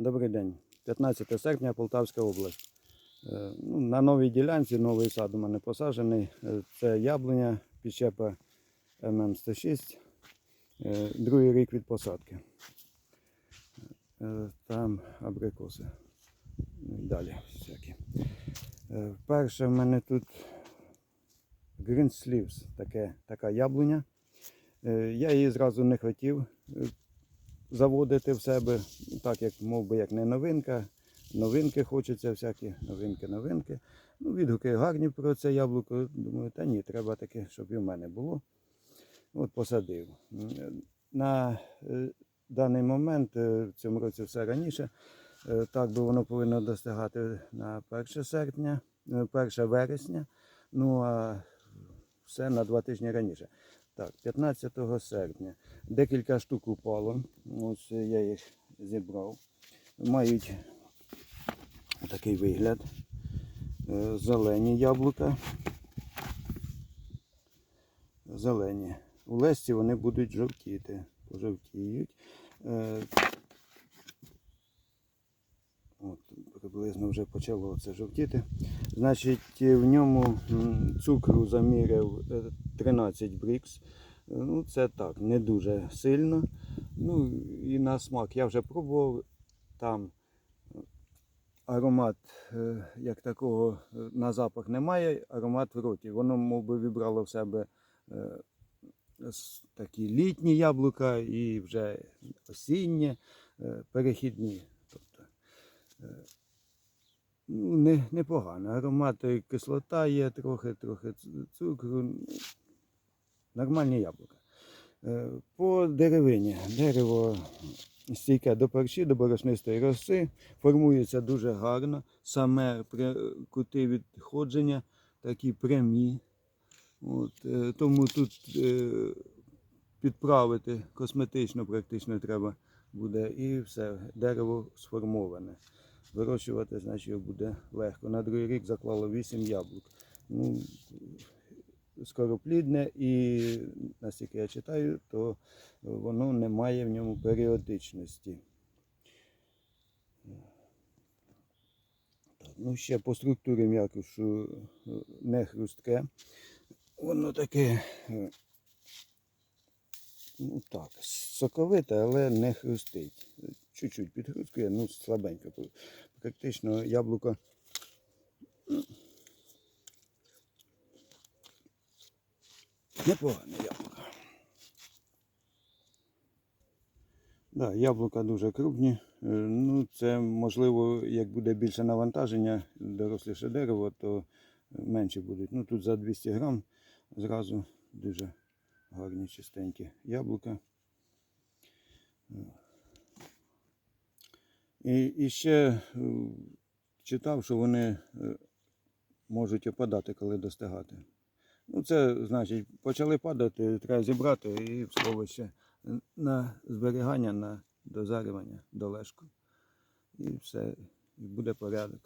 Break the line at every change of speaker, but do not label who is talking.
Добрий день. 15 серпня Полтавська область. Е, Ну, на новій ділянці новий сад у мене посаджений. Е, Це яблуня підщепа ММ106. Е, Другий рік від посадки. Там абрикоси. Ну далі всякі. Перше в мене тут Green Sleeves, таке, така яблуня. Я її зразу не хотів заводити в себе, так як мов би як не новинка. Новинки хочеться, всякі новинки, новинки. Ну, відгуки гарні про це яблуко. Думаю, та ні, треба таке, щоб і в мене було. От посадив. На е, даний момент, е, в цьому році все раніше, е, так би воно повинно достигати на 1 серпня, е, 1 вересня, ну а все на два тижні раніше. Так, 15 серпня. Декілька штук упало. Ось я їх зібрав. Мають такий вигляд. Е, Зелені яблука. Зелені. У лесті вони будуть жовтіти. Пожовтіють. Е, От, приблизно вже почало це жовтіти. Значить, в ньому цукру заміряв е, 13 брікс. Ну, це так, не дуже сильно. Ну і на смак я вже пробував там аромат, е, як такого е, на запах немає, аромат в роті. Воно мов би вібрало в себе е, такі літні яблука і вже осінні, е, перехідні. Тобто, е, ну, не, непогано. Аромат е, кислота є, трохи, трохи цукру. Нормальні яблука. Е, По деревині. Дерево стійке до перші, до борошнистої роси, формується дуже гарно. Саме кути відходження такі прямі. От, е, тому тут е, підправити косметично практично треба буде і все, дерево сформоване. Вирощувати, значить, буде легко. На другий рік заклало 8 яблук. Ну, скороплідне і, наскільки я читаю, то воно не має в ньому періодичності. Ну, ще по структурі м'якушу е, не хрустке. Воно таке, е, ну так, соковите, але не хрустить. Чуть-чуть підхрусткує, ну слабенько. Практично яблуко Непогане яблуко. Да, яблука дуже крупні. Е, Ну, це можливо, як буде більше навантаження, доросліше дерево, то менше будуть. Ну, тут за 200 грам зразу дуже гарні чистенькі яблука. І, і ще е, читав, що вони е, можуть опадати, коли достигати. Ну, це значить, почали падати, треба зібрати і в сховище на зберігання, на дозарювання, долежку. І все, і буде порядок.